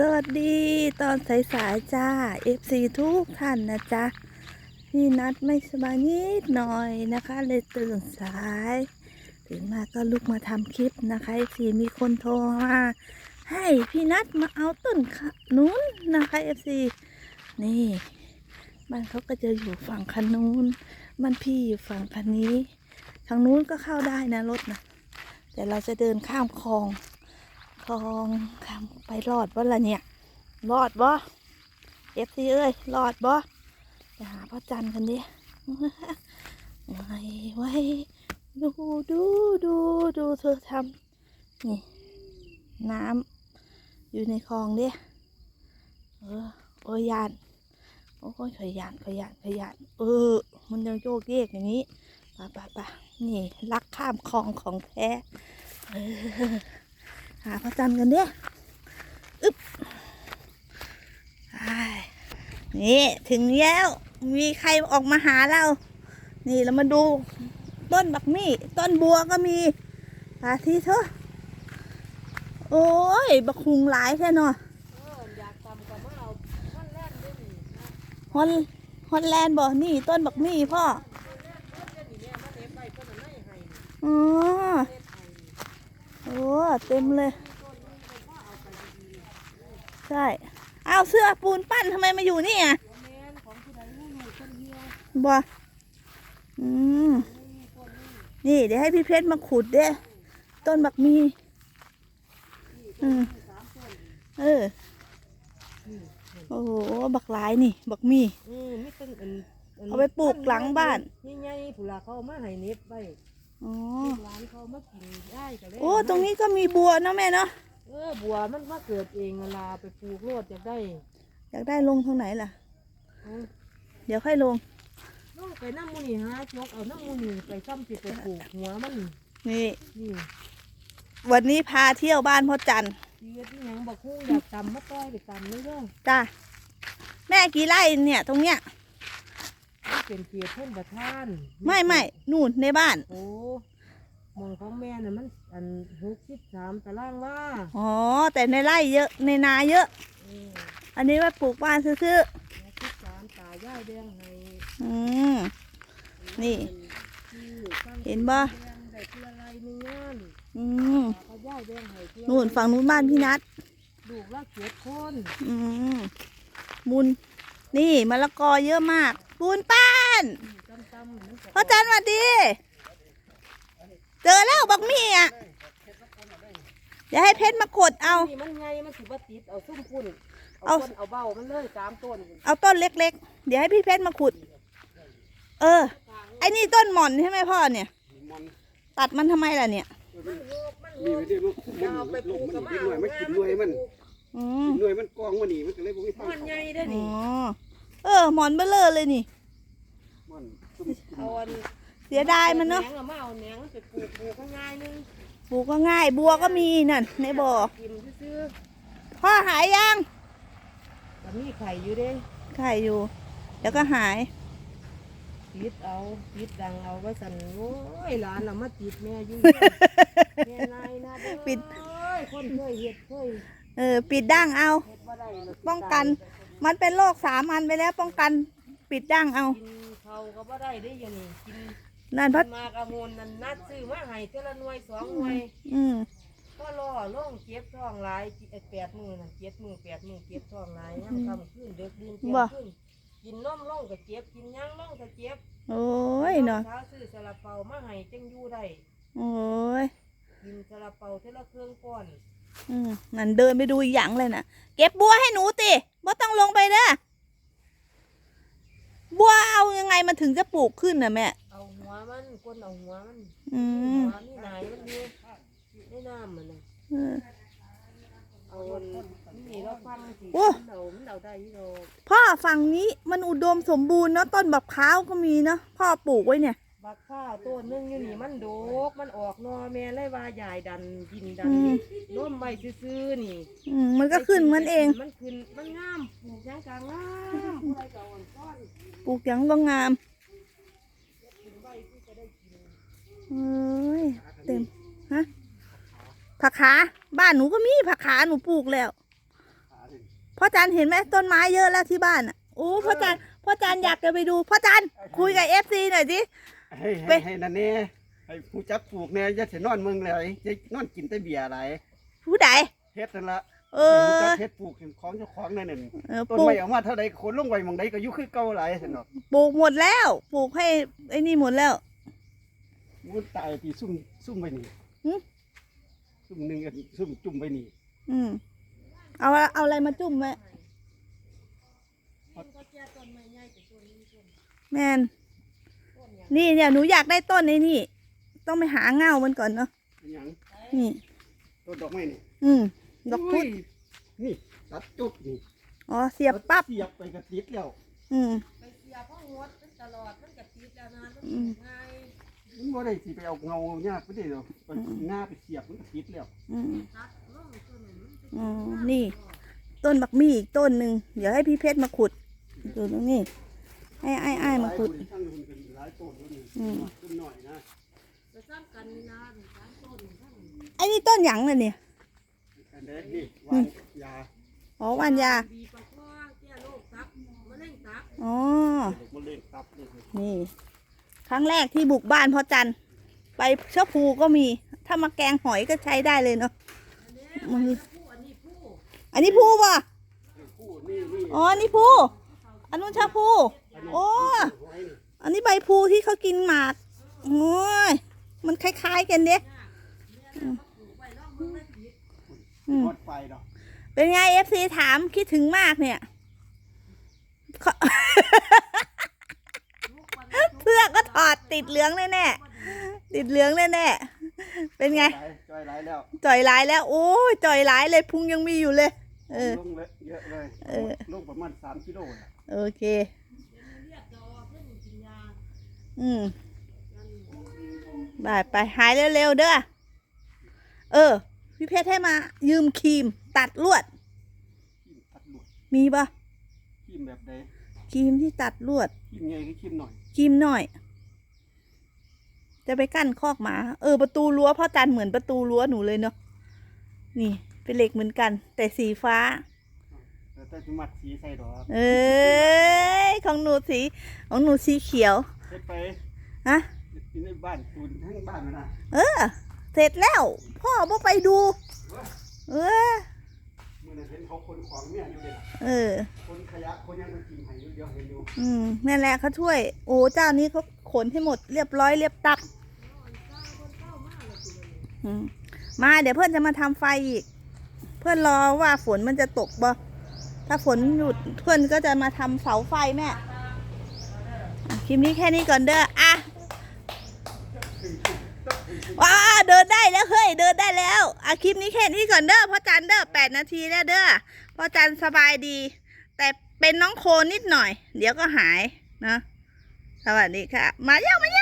สวัสดีตอนสายๆจ้า FC ทุกท่านนะจ๊ะพี่นัดไม่สบายนิดหน่อยนะคะ เลยตื่นสาย ตื่นมาก็ลุกมาทำคลิปนะคะ FC มีคนโทรมาให้พี่นัดมาเอาต้นขนุนนะคะ FC นี่บ้านเขาก็จะอยู่ฝั่งคันนู้นบ้านพี่อยู่ฝั่งคันนี้ ทางนู้นก็เข้าได้นะรถนะแต่เราจะเดินข้ามคลอง คลองข้ามไปรอดบ่ละเนี่ย รอดบ่เอฟซีเอ้ยรอดบ่ไปหาพ่อจันกันดิไว้ไว้ดูดูดูดูเธอทำนี่ น้ำอยู่ในคลองดิเออโอ้ยยานโอ้ยขยันขยันขยันเออ มันยังโยกเยกอย่างนี้ปะปะปะนี่ลักข้ามคลองของแท้เออ หาพระจันทร์กันเด้อึ๊บอ้ายนี่ถึงแล้ว มีใครออกมาหาเรา นี่เรามาดู ต้นบักมี่ ต้นบัวก็มีปาที่เถอะ โอ้ย บักคุงหลายแค่เนาะอยากทำก็มาเอาท่อนแรกด้วยนี่นะฮอนฮอนแลนด์บ่นี่ ต้นบักมี่พ่อเจ้านี่เนี่ยมาเน็บไปเพิ่นเอาให้ให้นี่อ๋อเน็บให้นี่ โอ้เต็มเลยต้นนึงเป็นพ่อเอาไปดีใช่ เอาเสื้อปูนปั้นทำไมมาอยู่นี่อะๆบ่แม่นของผู้ใดรู้อยู่คนเดียวบ่อืมนี่ต้นนี้นี่เดี๋ยวให้พี่เพชรมาขุดเด้ต้นบักมี อืมสามต้นเออ โอ้โห บักหลายนี่ บักมี อืมมีต้นอันนเอาไปปลูกหลังบ้านใหญ่ๆผู้ลาเขาเอามาให้เน็บไว้ อ๋อลูกหลานเขามากินได้ก็เลยโอ้ตรงนี้ก็มีบัวเนาะแม่เนาะเออบัวมันมาเกิดเองเวลาไปปลูกโลดอยากได้อยากได้ลงตรงไหนล่ะ เอาเดี๋ยวค่อยลง น้องไปน้ำมูนี่ฮะจกเอาน้ำมูนี่ไปซ้ำสิไปปลูกหัวมันนี่ นี่วันนี้พาเที่ยวบ้านพ่อจันทร์ชีวิตที่ยังบอกคู่อยากตำมาต้อยไปตำเลยเด้อจ้าแม่กี่ไร่เนี่ย ตรงเนี้ยนี่ เป็นเกียรติเพื่อนประทานไม่ไม่นู่นในบ้าน โอ้หมองของแม่น่ะมันอันหกสิบสามตารางว่าอ๋อ แต่ในไร่เยอะในนาเยอะเอออันนี้ไว่าปลูกบ้านซื้อหกสิบสามตายายแดงให้ๆอืม นี่ชื่อตั้งเห็นบ่ แดงได้เพื่ออะไรหนึงงานอืมเขายายแดงให้เพื่อนู่นฝั่งนู้นบ้านพี่นัทลูกละเจ็ดคนอืมมุน นี่มะละกอเยอะมากปูนป้า นตำตำมันจะพ่อจันทร์สวัสดี เจอแล้วบักมี่อะอย่าให้เพชรมากดเอา นี่มันไงมันสิบติดเอาซุ่มพุ่นเอาเอาต้นเอาเบ้ามันเลยสามต้นเอาต้นเล็กๆ เดี๋ยวให้พี่เพชรมาขุด เออ ไอ้นี่ต้นหม่อนใช่ไหมพ่อเนี่ย ตัดมันทำไมล่ะเนี่ยมันโงกมันโงนี่กไม่ได้มันมันเอาไปปลูกมักับนมากินหน่วยมันกินหน่วยมันอืมกินหน่วยมันกองมันนี่มันก็เลยบ่มีทางมันใหญ่ได้อ๋นี่อเออหมอนเบลเลอร์เลยนี่ มันซุ่มเอาอันเสียดายมันเนาะแหงอมาเอาแหนงไปปลูกปลูกง่ายๆนึงปลูกก็ง่าย บัวก็มีนั่นในบ่อกินซื้อพ่อหายยังๆแต่มีไข่อยู่เด้ไข่อยู่ แล้วก็หายปิดเอาปิดดังเอาไว้สั่นโอ้ยหลานเรามาติดแม่อยู่ แม่นายนะเด้อปิด โอ้ยคนเคยเฮ็ดเคยเออปิดดั้งเอา เฮ็ดบ่ได้หรป้องกัน มันเป็นโรคสามอันไปแล้ว ป้องกัน ปิดดั้งเอา กินเขาก็บ่ได้ได้อยังนี่กินนั่นพัดมากระมูลนั่นนัดซื้อมาให้เท่าละหน่วยสองหน่วยอืมก็รอลงเก็บท้องหลายเอ่อแปดมือน่ะเจ็ดมือแปดมือเก็บท้องหลายยังทำขึ้นเด็กดินเที่ยงขึ้นกินนมลงก็เจ็บกินหยังลงก็เจ็บโอ้ยเนาะช้าซื้อซาลาเปามาให้จังอยู่ได้โอ้ยกินซาลาเปาเท่าละเครื่องก้อนอืมนั่นเดินไปดูอีกอย่างเลยนะเก็บบัวให้หนูติบ่ต้องลงไปเด้อ บัวเอายังไงมันถึงจะปลูกขึ้นนะแม่เอาหัวมันก้นเอาหัวมันอืหัมวนี่ไหนมันอยู่ในน้ำมันน่ะเออเอาอันนี่เราฟังสิโอ้มันเดามันเดาได้อยี่ดอกพ่อฝั่งนี้มันอุดมสมบูรณ์เนาะต้นบักพร้าวก็มีเนาะพ่อปลูกไว้เนี่ย บักข้าวต้นหนึงอยู่นี่มันโดก มันออกหนอแม่เลยว่าใหญ่ดันดินดันอืมร่มใบซื่อๆนี่อืมมันก็ขึ้นมันเอง มันขึ้นมันงามปลูกหยังกางงามผู้ใดก็อ่อนซ้อนปลูกอย่างก็งามขึ้นใบที่จะได้กินเอ้ยเต็ม ฮะ ผักขา บ้านหนูก็มีผักขาหนูปลูกแล้วขาพ่อจันเห็นไหมต้นไม้เยอะแล้วที่บ้านอะ โอ้ พ่อจันพ่อจันอยากจะไปดู พ่อจันคุยกับเอฟซีหน่อยสิ ให้ไปให้ให้นั่นแน่ให้ผู้จักปลูกแน่อย่าสินอนเมืองเลยจะนอนกินแต่เบียร์หลายผู้ใดเฮ็ดนั่นละเอผู้อจักเฮ็ดปลูกของเจ้าของนั่นน่ะเออต้นปลูกไม้ออกมาเท่าใดคนลงไว้หม่องใดก็อยู่คือเก่าหลายซั่นเนาะปลูกหมดแล้วปลูกให้ไอ้นี่หมดแล้วมันตายที่ซุ่มซุ่มไว้นี่หึซุ่มหนึงอันซุ่มจุ่มไว้นี่อืมเอาเอาอะไรมาจุ่มไหมแมน นี่เนี่ยหนูอยากได้ต้นไอ้นี่ ต้องไปหาเงามันก่อนเนาะเป็นหยังนี่ต้นดอกไม้นี่อืมดอกพุธโยนี่ตัดจุดนี่อ๋อเสียบปั๊บเสียบไปกระติดแล้ว อืมไปเสียพ่อหัวเป็นตลอดมันกับติดแล้วนะมันอืมง่ายมันบ่ได้สิไปเอาเงายากไปได้หรอกไปหน้าไปเสียบมันก็ติดแล้วอืมตัดล่องตัวหนึ่งมันเป็นอ๋อนี่ ต้นบักมี่อีกต้นหนึ่งเดี๋ยวให้พี่เพชรมาขุดดูตรงนี้ ไอ้ไอ้ไอ้มาขุดหลยคนทั้งคนเป็นหลายต้นนี่อืมต้นหน่อยนะไปสร้างกันนี่นะสามต้นทั้งไอ้นี่ต้นหยังเลยเนี่ยอันเด็ดนี่วางยาอ๋อวานยาบีปะข้อแก้โรคตับมะเร็งตับอ๋อมะเร็งตับนี่นี่ ครั้งแรกที่บุกบ้านพ่อจันไปเชื้อภูก็มี ถ้ามาแกงหอยก็ใช้ได้เลยเนาะอันนี้มันมีผู้อันนี้ผู้อันนี้ภูป่ะคู่นี่นี่อ๋ออันนี้ภูอันนู้นชาภู โอ้ไว้นี่อันนี้ใบภูที่เขากินหมากโอ้ย มันคล้ายๆกันเด้อืมรถไฟดอกเป็นไงเอฟซีถามคิดถึงมากเนี่ยเขาเสื้อก็ถอดติดเหลืองแน่ๆติดเหลืองแน่ๆเป็นไงจอยหลายแล้วจ่อยร้ายแล้ว โอ้ยจ่อยร้ายเลยพุงยังมีอยู่เลย เออลงเลยเยอะเลยเออลงประมาณสามกิโลน่ะโอเค เรียกดอกเพื่อนกินยา อืมบายไปหายเร็วๆเด้อ เออ พี่เพชรให้มา ยืมครีมตัดลวดขีมตัดหลวดมีปะขีมแบบใดครีมที่ตัดลวดขีมใหญ่หรือขีมหน่อยครีมหน่อย จะไปกั้นคอกหมา เออ ประตูรั้วพ่อจันเหมือนประตูรั้วหนูเลยเนาะ นี่ เป็นเหล็กเหมือนกัน แต่สีฟ้าแต่แต่สมัดสีใส่ดอกเอ้ยของหนูสีของหนูสีเขียวเฮ็ด ไปฮะกินในบ้านตูนทั้งบ้านมันนะเออ เสร็จแล้ว พ่อพ่อไปดู เออเมื่อนั้นเห็นเขาคนของเนี่ยอยู่เลยล่ะเออ คนขยะคนยังไปกินให้อยู่เดียวเห็นอยู่อืมนั่นแหละเขาช่วย โอ้เจ้านี้เขาขนให้หมดเรียบร้อยเรียบตับอืมมาเดี๋ยวเพื่อนจะมาทำไฟอีก เพื่อนรอว่าฝนมันจะตกบ่ถ้าฝนหยุดเพื่อนก็จะมาทำเสาไฟแม่อะค ลิปนี้แค่นี้ก่อนเด้ออะว้าเดินได้แล้วเฮ้ยเดินได้แล้วอะคลิปนี้แค่นี้ก่อนเด้อพ่อจันเด้อแปดนาทีแล้วเด้อพ่อจันสบายดี แต่เป็นน้องโคนิดหน่อย เดี๋ยวก็หายนะสวัสดีค่ะ มาเยี่ยมาเย้า